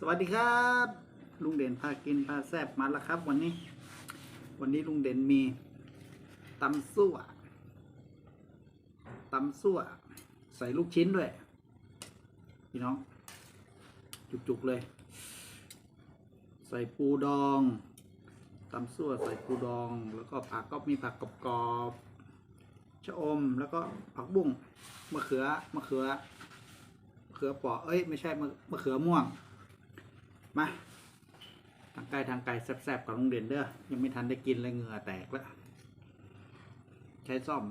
สวัสดีครับ ลุงเด่นพากินพาแซบมาแล้วครับ วันนี้ วันนี้ลุงเด่นมีตำซั่วตำซั่ว ใส่ลูกชิ้นด้วย พี่น้อง จุกๆเลย ใส่ปูดองตำซั่วใส่ปูดอง แล้วก็ผักก็มีผักกรอบๆชะอมแล้วก็ผักบุ้งมะเขือมะเขือมะเขือปราะเอ้ยไม่ใช่มะมะเขือม่วง มาทางไกลทางไกลแซ่บๆกับลุงเด่นเด้อยังไม่ทันได้กินเลยเหงื่อแตกแล้วใช้ซ่อม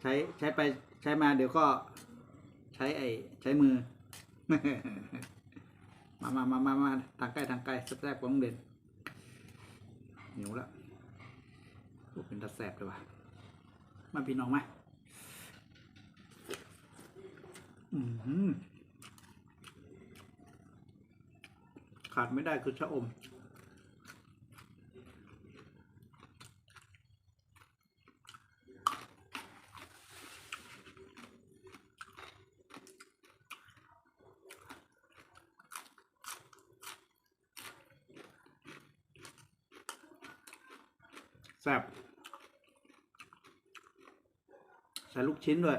ใช้ใช้ไปใช้มาเดี๋ยวก็ใช้ไอ้ใช้มือ มามามามามาทางใกล้ทางไกลแซ่บๆของลุงเด่นหิวแล้วโอ้เป็นตาแซ่บเลยว่ะมาพี่น้องไหมอืม ขาดไม่ได้คือชะอม แซ่บใส่ลูกชิ้นด้วย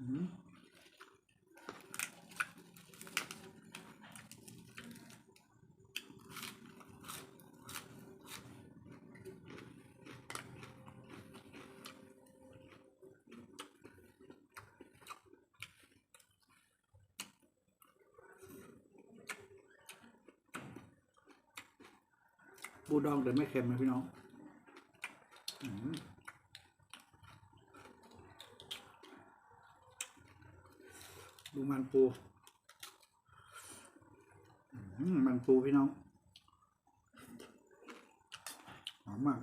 อืมปูดองเดี๋ยวไม่เค็มนะพี่น้องอืม ดู มันปูมันปูพี่น้องหอมมาก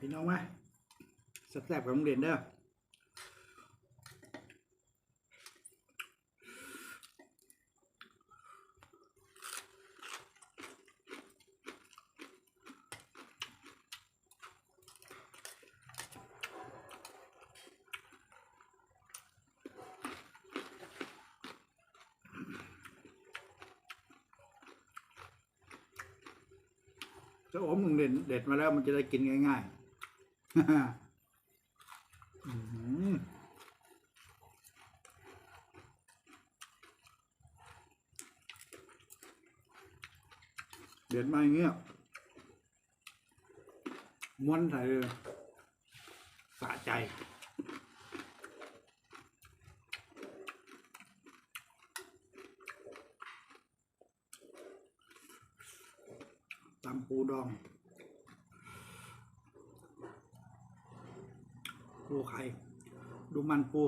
พี่น้องมาแซ่บๆกับโรงเรียนเด้อ จะอมลงเด่นเด็ดมาแล้วมันจะได้กินง่ายๆ อื้อหือเด็ดมาอย่างเงี้ยม้วนใส่เลยสะใจ ตำปูดอง ปูไข่ ดู มันปู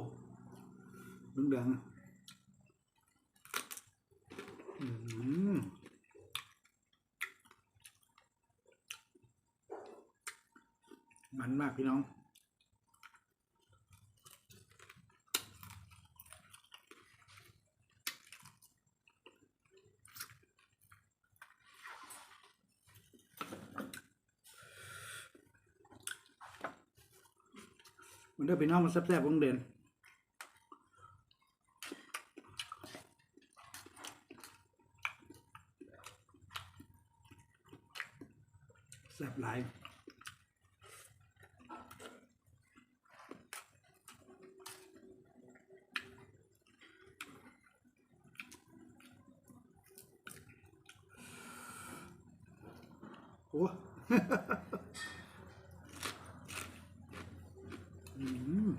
เหลืองๆอะอื้อหือมันมากพี่น้อง มันได้พี่น้องมันแซ่บๆวงเด่นแซ่บหลายโอ้ม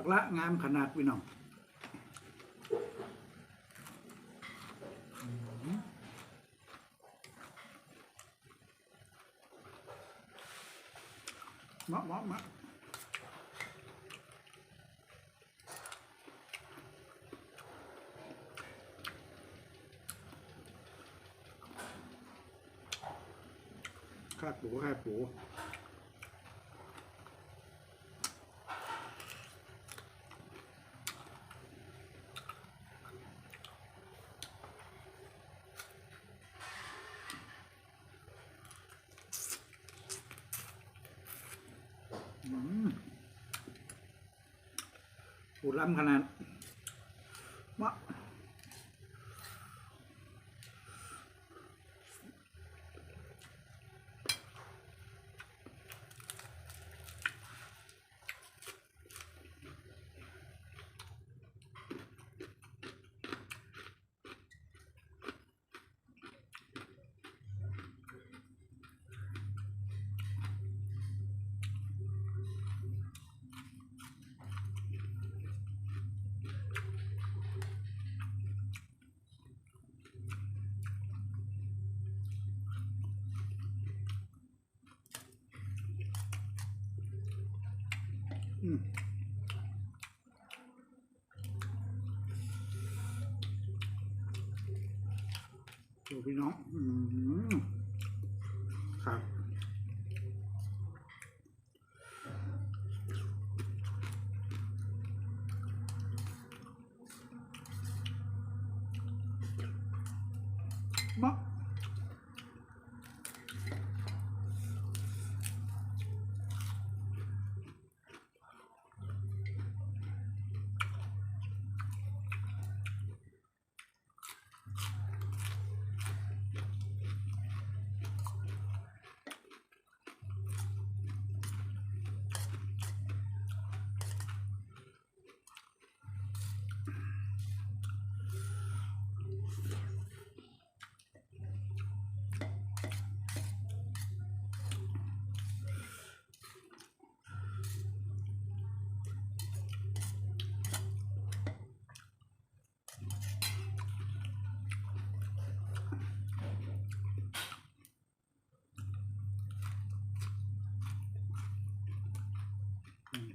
ปักละงามขนาดพี่น้องมเหมาะเหมาะเหมาะข้าปูข้าปู อืม ปูล้ำขนาด พี่น้อง อืมครับ มะ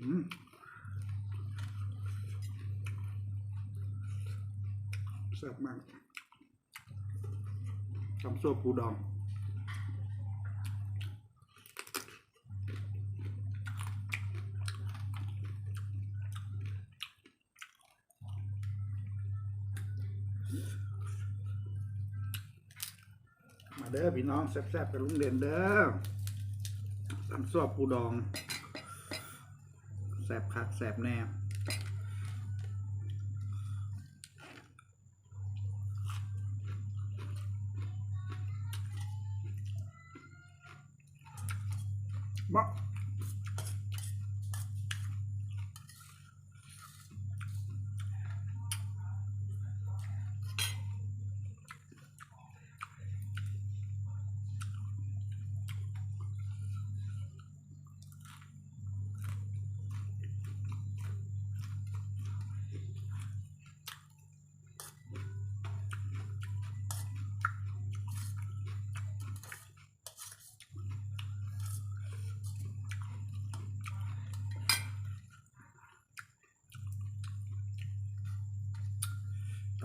อืมแซ่บมากทำซัวปูดองมาเด้อพี่น้องแซ่บๆกับลุงเด่นเด้อตำซัวปูดองแสบคักแสบแน่ บ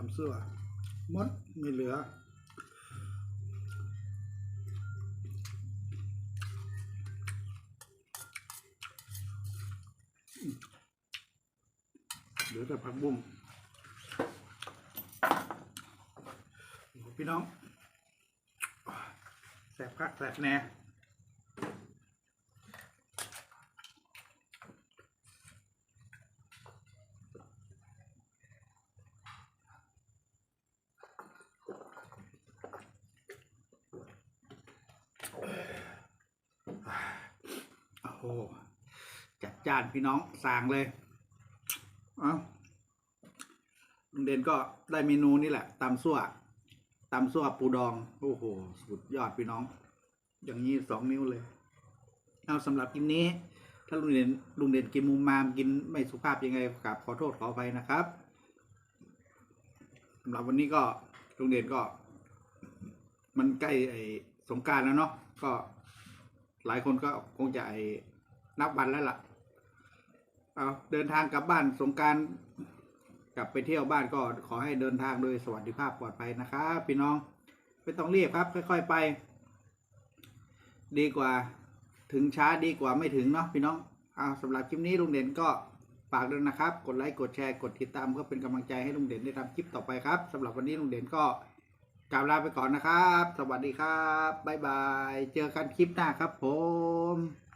ตำเสื้อหมดไม่เหลือ เหลือแต่ผักบุ้งพี่น้องแสบคักแสบแน่ โอ้โหจัดจานพี่น้องสั่งเลยเอาลุงเด่นก็ได้เมนูนี่แหละตำซั่วตำซั่วปูดอง โอ้โห สุดยอดพี่น้อง อย่างนี้สองนิ้วเลย เอาสำหรับคลิปนี้ ถ้าลุงเด่นลุงเด่นกินมุมมามกินไม่สุภาพยังไงกราบขอโทษขออภัยนะครับสำหรับวันนี้ก็ลุงเด่นก็ มันใกล้ไอ้สงการแล้วเนาะก็หลายคนก็คงจะไอ นับวันแล้วล่ะ เอาเดินทางกลับบ้านสงการกลับไปเที่ยวบ้านก็ขอให้เดินทางโดยสวัสดิภาพปลอดภัยนะครับพี่น้องไม่ต้องรีบครับ ค่อย ๆไป ดีกว่า ถึงช้าดีกว่าไม่ถึงเนาะพี่น้องเอาสำหรับคลิปนี้ลุงเด่นก็ฝากด้วยนะครับ กดไลค์กดแชร์กดติดตามเพื่อเป็นกำลังใจให้ลุงเด่นได้ทำคลิปต่อไปครับสำหรับวันนี้ลุงเด่นก็กล่าวลาไปก่อนนะครับ สวัสดีครับ บ๊ายบาย เจอกันคลิปหน้าครับผม